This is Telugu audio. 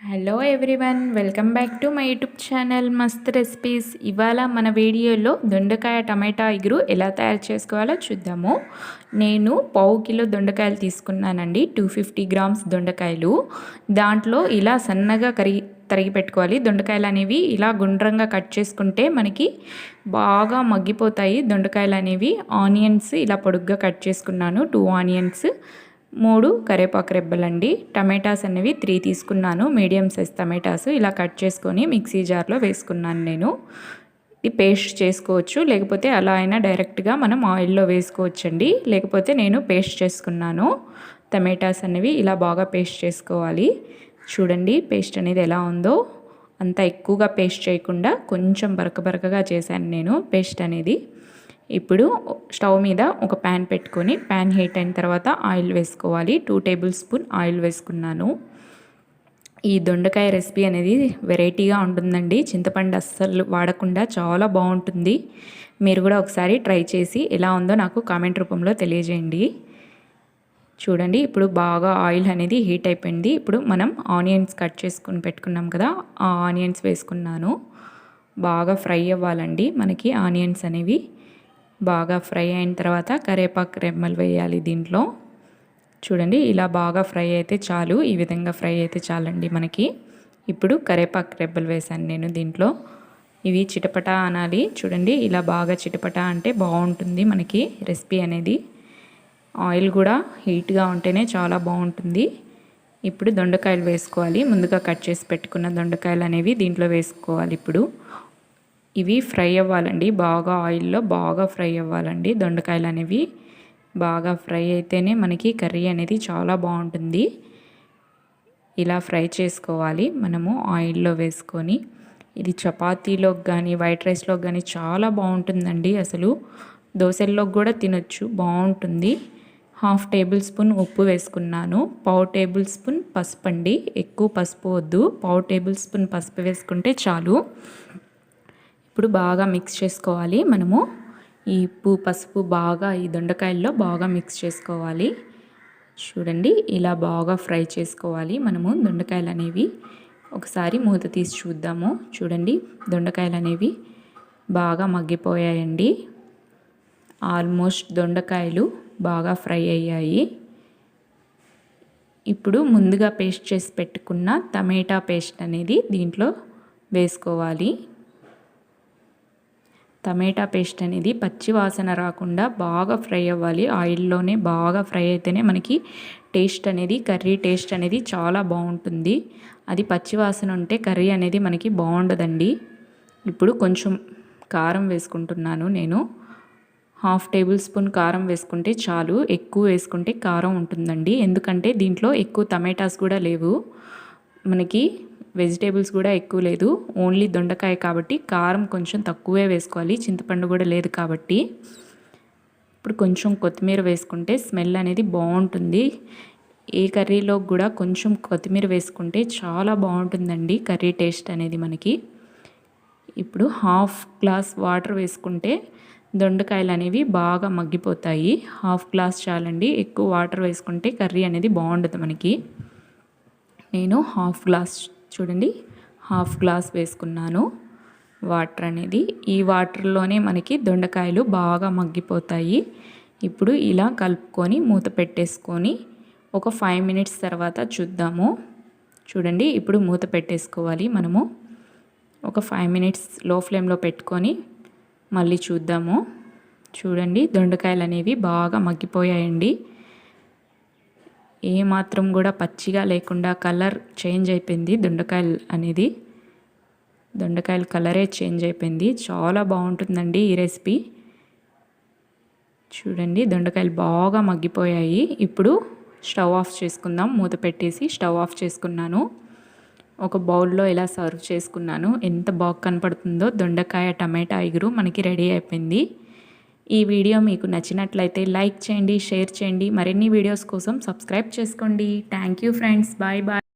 Hello everyone welcome back to my YouTube channel Mast recipes ఇవాళ మన వీడియోలో దొండకాయ టమాటా ఇగురు ఎలా తయారు చేసుకోవాలో చూద్దాము. నేను పావు కిలో దొండకాయలు తీసుకున్నానండి టూ ఫిఫ్టీ గ్రామ్స్ దొండకాయలు. దాంట్లో ఇలా సన్నగా కరిగి తరిగి పెట్టుకోవాలి. దొండకాయలు అనేవి ఇలా గుండ్రంగా కట్ చేసుకుంటే మనకి బాగా మగ్గిపోతాయి. దొండకాయలు అనేవి ఆనియన్స్ ఇలా పొడుగ్గా కట్ చేసుకున్నాను టూ ఆనియన్స్. మూడు కరేపాకు రెబ్బలండి. టమాటాస్ అనేవి త్రీ తీసుకున్నాను. మీడియం సైజ్ టమాటాస్ ఇలా కట్ చేసుకొని మిక్సీ జార్లో వేసుకున్నాను నేను. ఇది పేస్ట్ చేసుకోవచ్చు. లేకపోతే అలా అయినా డైరెక్ట్గా మనం ఆయిల్లో వేసుకోవచ్చండి. లేకపోతే నేను పేస్ట్ చేసుకున్నాను. టమాటాస్ అనేవి ఇలా బాగా పేస్ట్ చేసుకోవాలి. చూడండి పేస్ట్ అనేది ఎలా ఉందో. అంత ఎక్కువగా పేస్ట్ చేయకుండా కొంచెం బరక బరకగా చేశాను నేను పేస్ట్ అనేది. ఇప్పుడు స్టవ్ మీద ఒక ప్యాన్ పెట్టుకొని ప్యాన్ హీట్ అయిన తర్వాత ఆయిల్ వేసుకోవాలి. టూ టేబుల్ స్పూన్ ఆయిల్ వేసుకున్నాను. ఈ దొండకాయ రెసిపీ అనేది వెరైటీగా ఉంటుందండి. చింతపండు అస్సలు వాడకుండా చాలా బాగుంటుంది. మీరు కూడా ఒకసారి ట్రై చేసి ఎలా ఉందో నాకు కామెంట్ రూపంలో తెలియజేయండి. చూడండి ఇప్పుడు బాగా ఆయిల్ అనేది హీట్ అయిపోయింది. ఇప్పుడు మనం ఆనియన్స్ కట్ చేసుకుని పెట్టుకున్నాం కదా ఆ ఆనియన్స్ వేసుకున్నాను. బాగా ఫ్రై అవ్వాలండి మనకి ఆనియన్స్ అనేవి. బాగా ఫ్రై అయిన తర్వాత కరేపాకు రెమ్మలు వేయాలి దీంట్లో. చూడండి ఇలా బాగా ఫ్రై అయితే చాలు. ఈ విధంగా ఫ్రై అయితే చాలండి మనకి. ఇప్పుడు కరేపాకు రెబ్బలు వేశాను నేను దీంట్లో. ఇవి చిటపట అనాలి. చూడండి ఇలా బాగా చిటపట అంటే బాగుంటుంది మనకి రెసిపీ అనేది. ఆయిల్ కూడా హీట్గా ఉంటేనే చాలా బాగుంటుంది. ఇప్పుడు దొండకాయలు వేసుకోవాలి. ముందుగా కట్ చేసి పెట్టుకున్న దొండకాయలు అనేవి దీంట్లో వేసుకోవాలి ఇప్పుడు. ఇవి ఫ్రై అవ్వాలండి. బాగా ఆయిల్లో బాగా ఫ్రై అవ్వాలండి. దొండకాయలు అనేవి బాగా ఫ్రై అయితేనే మనకి కర్రీ అనేది చాలా బాగుంటుంది. ఇలా ఫ్రై చేసుకోవాలి. మనము ఆయిల్లో వేసుకొని. ఇది చపాతీలోకి కానీ వైట్ రైస్లోకి కానీ చాలా బాగుంటుందండి అసలు. దోశల్లోకి కూడా తినొచ్చు. బాగుంటుంది. హాఫ్ టేబుల్ స్పూన్ ఉప్పు వేసుకున్నాను. పావు టేబుల్ స్పూన్ పసుపు అండి. ఎక్కువ పసుపు వద్దు. పావు టేబుల్ స్పూన్ పసుపు వేసుకుంటే చాలు. ఇప్పుడు బాగా మిక్స్ చేసుకోవాలి. మనము ఈ ఉప్పు పసుపు బాగా ఈ దొండకాయల్లో బాగా మిక్స్ చేసుకోవాలి. చూడండి ఇలా బాగా ఫ్రై చేసుకోవాలి. మనము దొండకాయలు అనేవి ఒకసారి మూత తీసి చూద్దాము. చూడండి దొండకాయలు అనేవి బాగా మగ్గిపోయాయండి. ఆల్మోస్ట్ దొండకాయలు బాగా ఫ్రై అయ్యాయి. ఇప్పుడు ముందుగా పేస్ట్ చేసి పెట్టుకున్న టమాటా పేస్ట్ అనేది దీంట్లో వేసుకోవాలి. టమాటా పేస్ట్ అనేది పచ్చి వాసన రాకుండా బాగా ఫ్రై అవ్వాలి. ఆయిల్లోనే బాగా ఫ్రై అయితేనే మనకి టేస్ట్ అనేది కర్రీ టేస్ట్ అనేది చాలా బాగుంటుంది. అది పచ్చి వాసన ఉంటే కర్రీ అనేది మనకి బాగుండదండి. ఇప్పుడు కొంచెం కారం వేసుకుంటున్నాను నేను. హాఫ్ టేబుల్ స్పూన్ కారం వేసుకుంటే చాలు. ఎక్కువ వేసుకుంటే కారం ఉంటుందండి. ఎందుకంటే దీంట్లో ఎక్కువ టమాటాస్ కూడా లేవు. మనకి వెజిటేబుల్స్ కూడా ఎక్కువ లేదు. ఓన్లీ దొండకాయ కాబట్టి కారం కొంచెం తక్కువే వేసుకోవాలి. చింతపండు కూడా లేదు కాబట్టి. ఇప్పుడు కొంచెం కొత్తిమీర వేసుకుంటే స్మెల్ అనేది బాగుంటుంది. ఏ కర్రీలో కూడా కొంచెం కొత్తిమీర వేసుకుంటే చాలా బాగుంటుందండి కర్రీ టేస్ట్ అనేది మనకి. ఇప్పుడు హాఫ్ గ్లాస్ వాటర్ వేసుకుంటే దొండకాయలు అనేవి బాగా మగ్గిపోతాయి. హాఫ్ గ్లాస్ చాలండి. ఎక్కువ వాటర్ వేసుకుంటే కర్రీ అనేది బాగుండదు మనకి. నేను హాఫ్ గ్లాస్ చూడండి హాఫ్ గ్లాస్ వేసుకున్నాను. వాటర్ అనేది ఈ వాటర్లోనే మనకి దొండకాయలు బాగా మగ్గిపోతాయి. ఇప్పుడు ఇలా కలుపుకొని మూత పెట్టేసుకొని ఒక ఫైవ్ మినిట్స్ తర్వాత చూద్దాము. చూడండి ఇప్పుడు మూత పెట్టేసుకోవాలి మనము. ఒక ఫైవ్ మినిట్స్లో ఫ్లేమ్లో పెట్టుకొని మళ్ళీ చూద్దాము. చూడండి దొండకాయలు అనేవి బాగా మగ్గిపోయాయండి. ఏ మాత్రం కూడా పచ్చిగా లేకుండా కలర్ చేంజ్ అయిపోయింది. దొండకాయలు అనేది దొండకాయల కలరే చేంజ్ అయిపోయింది. చాలా బాగుంటుందండి ఈ రెసిపీ. చూడండి దొండకాయలు బాగా మగ్గిపోయాయి. ఇప్పుడు స్టవ్ ఆఫ్ చేసుకుందాం. మూత పెట్టేసి స్టవ్ ఆఫ్ చేసుకున్నాను. ఒక బౌల్లో ఇలా సర్వ్ చేసుకున్నాను. ఎంత బాగా కనపడుతుందో. దొండకాయ టమాటా ఇగురు మనకి రెడీ అయిపోయింది. ఈ వీడియో మీకు నచ్చినట్లయితే లైక్ చేయండి షేర్ చేయండి. మరిన్ని వీడియోస్ కోసం సబ్స్క్రైబ్ చేసుకోండి. Thank you friends bye bye